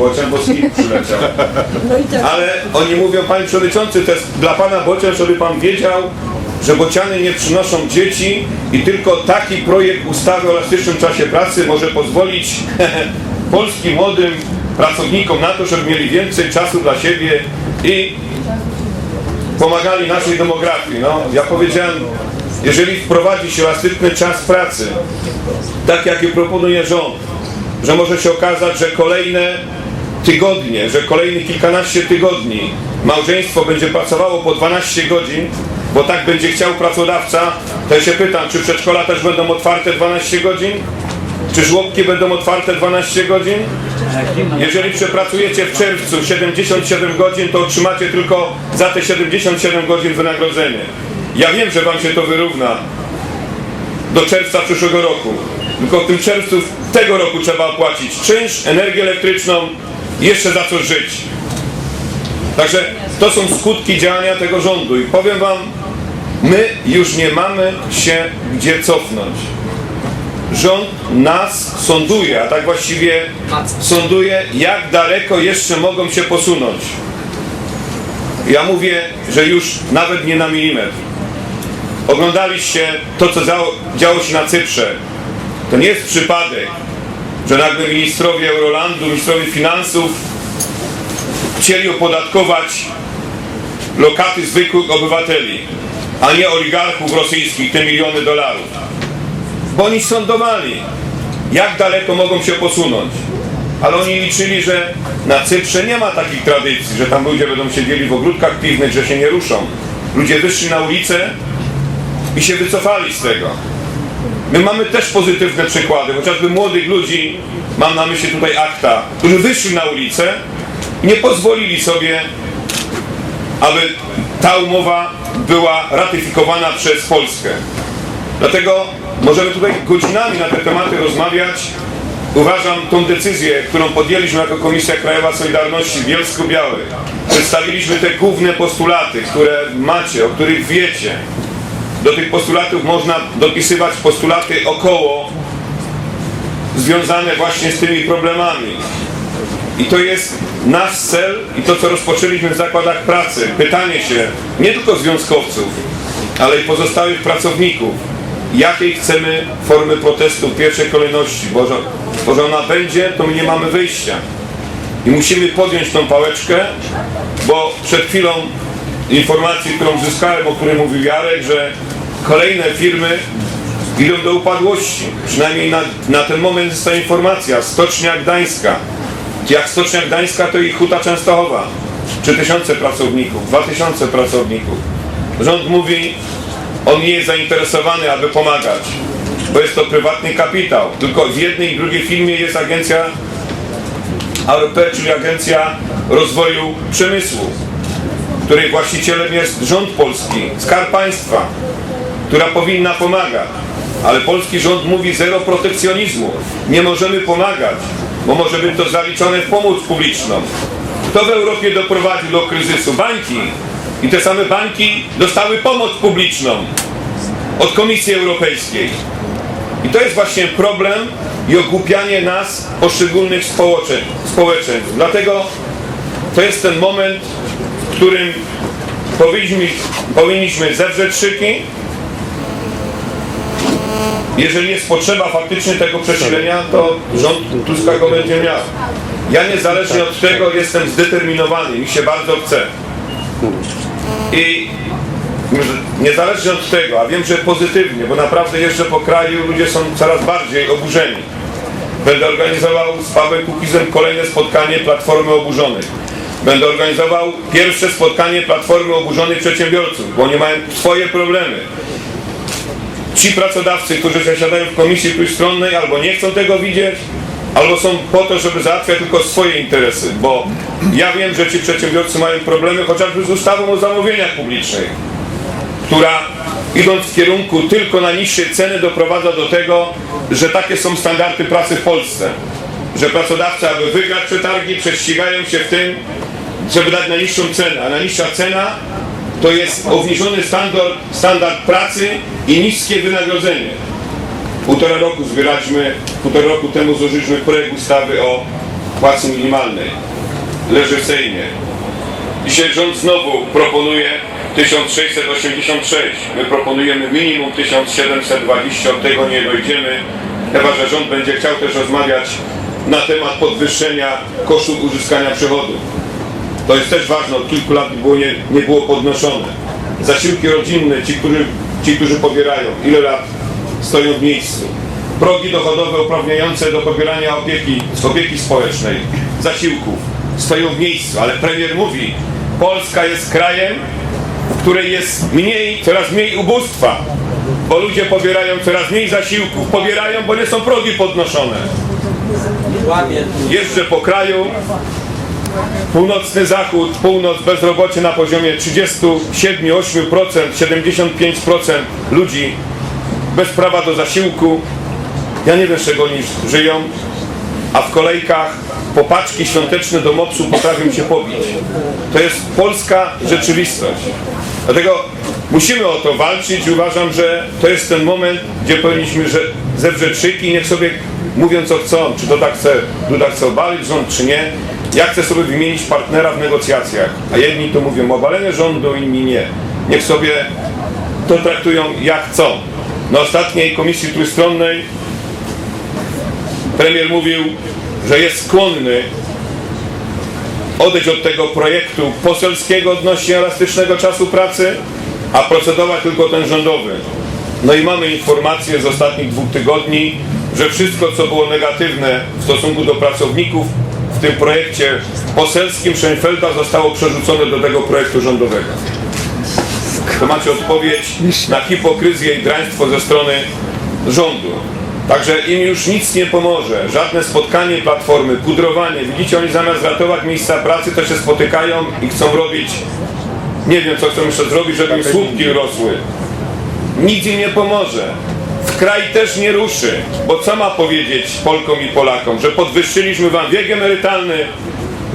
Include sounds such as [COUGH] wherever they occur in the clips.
Bocian, bo przyleciał. [LAUGHS] No i tak. Ale oni mówią, panie przewodniczący, to jest dla pana Bocian, żeby pan wiedział, że bociany nie przynoszą dzieci i tylko taki projekt ustawy o elastycznym czasie pracy może pozwolić [LAUGHS] polskim młodym pracownikom na to, żeby mieli więcej czasu dla siebie i pomagali naszej demografii. No, ja powiedziałem, jeżeli wprowadzi się elastyczny czas pracy, tak jak je proponuje rząd, że może się okazać, że kolejne tygodnie, że kolejnych kilkanaście tygodni małżeństwo będzie pracowało po 12 godzin, bo tak będzie chciał pracodawca, to ja się pytam, czy przedszkola też będą otwarte 12 godzin? Czy żłobki będą otwarte 12 godzin? Jeżeli przepracujecie w czerwcu 77 godzin, to otrzymacie tylko za te 77 godzin wynagrodzenie. Ja wiem, że wam się to wyrówna do czerwca przyszłego roku. Tylko w tym czerwcu tego roku trzeba opłacić czynsz, energię elektryczną jeszcze za co żyć. Także to są skutki działania tego rządu i powiem wam, my już nie mamy się gdzie cofnąć. Rząd nas sąduje, a tak właściwie sąduje, jak daleko jeszcze mogą się posunąć. Ja mówię, że już nawet nie na milimetr. Oglądaliście to, co działo, się na Cyprze. To nie jest przypadek, że nagle ministrowie Eurolandu, ministrowie finansów chcieli opodatkować lokaty zwykłych obywateli, a nie oligarchów rosyjskich, te miliony dolarów. Bo oni sądowali, jak daleko mogą się posunąć. Ale oni liczyli, że na Cyprze nie ma takich tradycji, że tam ludzie będą siedzieli w ogródkach piwnych, że się nie ruszą. Ludzie wyszli na ulicę i się wycofali z tego. My mamy też pozytywne przykłady, chociażby młodych ludzi, mam na myśli tutaj akta, którzy wyszli na ulicę i nie pozwolili sobie, aby ta umowa była ratyfikowana przez Polskę. Dlatego możemy tutaj godzinami na te tematy rozmawiać. Uważam tą decyzję, którą podjęliśmy jako Komisja Krajowa Solidarności w Bielsku-Białej. Przedstawiliśmy te główne postulaty, które macie, o których wiecie. Do tych postulatów można dopisywać postulaty około związane właśnie z tymi problemami. I to jest nasz cel i to, co rozpoczęliśmy w zakładach pracy. Pytanie się nie tylko związkowców, ale i pozostałych pracowników, jakiej chcemy formy protestu w pierwszej kolejności, bo że, ona będzie, to my nie mamy wyjścia. I musimy podjąć tą pałeczkę, bo przed chwilą informacji, którą zyskałem, o której mówił Jarek, że kolejne firmy idą do upadłości. Przynajmniej na, na ten moment jest ta informacja. Stocznia Gdańska. Jak Stocznia Gdańska, to i Huta Częstochowa. 3000 pracowników, 2000 pracowników. Rząd mówi, on nie jest zainteresowany, aby pomagać, bo jest to prywatny kapitał. Tylko w jednej i drugiej firmie jest agencja ARP, czyli Agencja Rozwoju Przemysłu, której właścicielem jest rząd polski, skarb państwa, która powinna pomagać. Ale polski rząd mówi zero protekcjonizmu. Nie możemy pomagać, bo może być to zaliczone w pomoc publiczną. Kto w Europie doprowadził do kryzysu? Banki. I te same banki dostały pomoc publiczną od Komisji Europejskiej. I to jest właśnie problem i ogłupianie nas poszczególnych społeczeństw. Dlatego to jest ten moment, w którym powinniśmy, powinniśmy zewrzeć szyki. Jeżeli jest potrzeba faktycznie tego przesilenia, to rząd Tuska go będzie miał. Ja niezależnie od tego jestem zdeterminowany, mi się bardzo chce. I niezależnie od tego, a wiem, że pozytywnie, bo naprawdę jeszcze po kraju ludzie są coraz bardziej oburzeni. Będę organizował z Pawłem Kukizem kolejne spotkanie Platformy Oburzonych. Będę organizował pierwsze spotkanie Platformy Oburzonych Przedsiębiorców, bo oni mają swoje problemy. Ci pracodawcy, którzy zasiadają w komisji trójstronnej albo nie chcą tego widzieć, albo są po to, żeby załatwiać tylko swoje interesy, bo ja wiem, że ci przedsiębiorcy mają problemy chociażby z ustawą o zamówieniach publicznych, która idąc w kierunku tylko na niższe ceny doprowadza do tego, że takie są standardy pracy w Polsce. Że pracodawcy, aby wygrać przetargi, prześcigają się w tym, żeby dać najniższą cenę, a najniższa cena to jest obniżony standard, standard pracy i niskie wynagrodzenie. Półtora roku zbieraliśmy, półtora roku temu złożyliśmy projekt ustawy o płacy minimalnej. Leży w Sejmie. Dzisiaj rząd znowu proponuje 1686. My proponujemy minimum 1720, od tego nie dojdziemy. Chyba, że rząd będzie chciał też rozmawiać na temat podwyższenia kosztów uzyskania przychodu. To jest też ważne, od kilku lat było nie, nie było podnoszone. Zasiłki rodzinne, ci którzy, ci, którzy pobierają, ile lat stoją w miejscu. Progi dochodowe uprawniające do pobierania opieki, opieki społecznej, zasiłków, stoją w miejscu, ale premier mówi, Polska jest krajem, w której jest mniej, coraz mniej ubóstwa, bo ludzie pobierają coraz mniej zasiłków, pobierają, bo nie są progi podnoszone. Jeżdżę po kraju, Północny Zachód, północ, bezrobocie na poziomie 37-8%, 75% ludzi bez prawa do zasiłku. Ja nie wiem, z czego oni żyją, a w kolejkach popaczki świąteczne do MOPS-u potrafią się pobić. To jest polska rzeczywistość. Dlatego musimy o to walczyć uważam, że to jest ten moment, gdzie powinniśmy że zewrzeć szyki i niech sobie mówią co chcą, czy to tak chce, Duda chce obalić rząd, czy nie. Ja chcę sobie wymienić partnera w negocjacjach, a jedni to mówią obalenie rządu, inni nie. Niech sobie to traktują jak chcą. Na ostatniej komisji trójstronnej premier mówił, że jest skłonny odejść od tego projektu poselskiego odnośnie elastycznego czasu pracy, a procedować tylko ten rządowy. No i mamy informacje z ostatnich dwóch tygodni, że wszystko, co było negatywne w stosunku do pracowników tym projekcie poselskim Scheinfelda zostało przerzucone do tego projektu rządowego. To macie odpowiedź na hipokryzję i draństwo ze strony rządu. Także im już nic nie pomoże. Żadne spotkanie platformy, pudrowanie. Widzicie, oni zamiast ratować miejsca pracy, to się spotykają i chcą robić, nie wiem co chcą jeszcze zrobić, żeby im słupki rosły. Nic im nie pomoże. Kraj też nie ruszy, bo co ma powiedzieć Polkom i Polakom? Że podwyższyliśmy wam wiek emerytalny,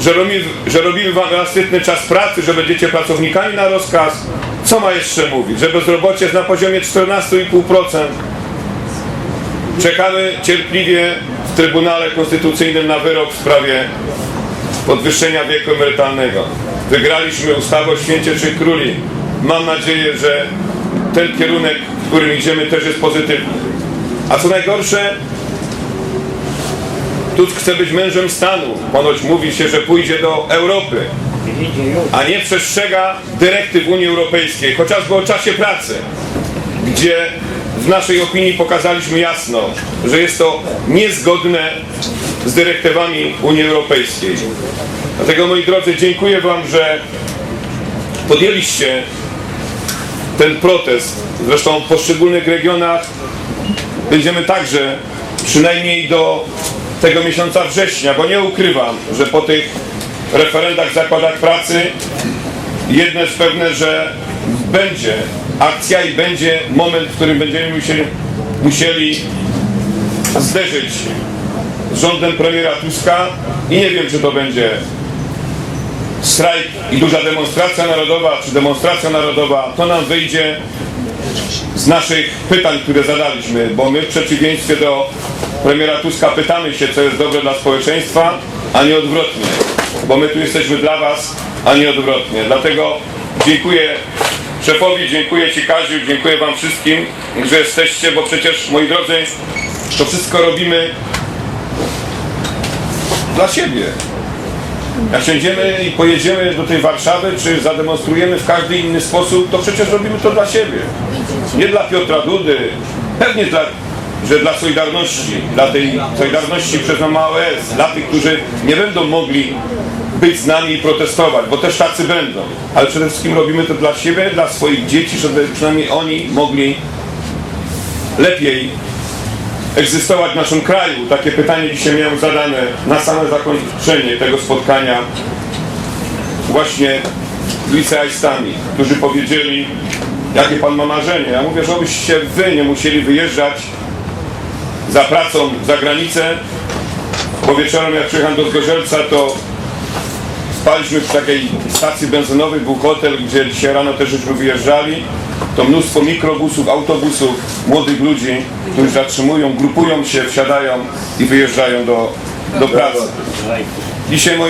że robimy, że robimy wam elastyczny czas pracy, że będziecie pracownikami na rozkaz. Co ma jeszcze mówić? Że bezrobocie jest na poziomie 14,5%. Czekamy cierpliwie w Trybunale Konstytucyjnym na wyrok w sprawie podwyższenia wieku emerytalnego. Wygraliśmy ustawę o święcie Trzech Króli. Mam nadzieję, że ten kierunek, w którym idziemy, też jest pozytywny. A co najgorsze, Tusk chce być mężem stanu. Ponoć mówi się, że pójdzie do Europy, a nie przestrzega dyrektyw Unii Europejskiej, chociażby o czasie pracy, gdzie w naszej opinii pokazaliśmy jasno, że jest to niezgodne z dyrektywami Unii Europejskiej. Dlatego, moi drodzy, dziękuję Wam, że podjęliście ten protest. Zresztą w poszczególnych regionach będziemy także przynajmniej do tego miesiąca września, bo nie ukrywam, że po tych referendach w zakładach pracy jedno jest pewne, że będzie akcja i będzie moment, w którym będziemy musieli, musieli zderzyć z rządem premiera Tuska i nie wiem, czy to będzie strajk i duża demonstracja narodowa, czy demonstracja narodowa, to nam wyjdzie z naszych pytań, które zadaliśmy, bo my w przeciwieństwie do premiera Tuska pytamy się, co jest dobre dla społeczeństwa, a nie odwrotnie, bo my tu jesteśmy dla Was, a nie odwrotnie. Dlatego dziękuję szefowi, dziękuję Ci Kaziu, dziękuję Wam wszystkim, że jesteście, bo przecież, moi drodzy, to wszystko robimy dla siebie. Jak siędziemy i pojedziemy do tej Warszawy, czy zademonstrujemy w każdy inny sposób, to przecież robimy to dla siebie. Nie dla Piotra Dudy, pewnie dla, że dla Solidarności, dla tej Solidarności przez MAOS, dla tych, którzy nie będą mogli być z nami i protestować, bo też tacy będą. Ale przede wszystkim robimy to dla siebie, dla swoich dzieci, żeby przynajmniej oni mogli lepiej egzystować w naszym kraju? Takie pytanie dzisiaj miałem zadane na same zakończenie tego spotkania właśnie z licealistami, którzy powiedzieli, jakie pan ma marzenie. Ja mówię, że obyście wy nie musieli wyjeżdżać za pracą za granicę, bo wieczorem jak przyjechałem do Zgorzelca, to spaliśmy w takiej stacji benzynowej, był hotel, gdzie dzisiaj rano też żeśmy wyjeżdżali. To mnóstwo mikrobusów, autobusów, młodych ludzi, którzy zatrzymują, grupują się, wsiadają i wyjeżdżają do do pracy. Dzisiaj moi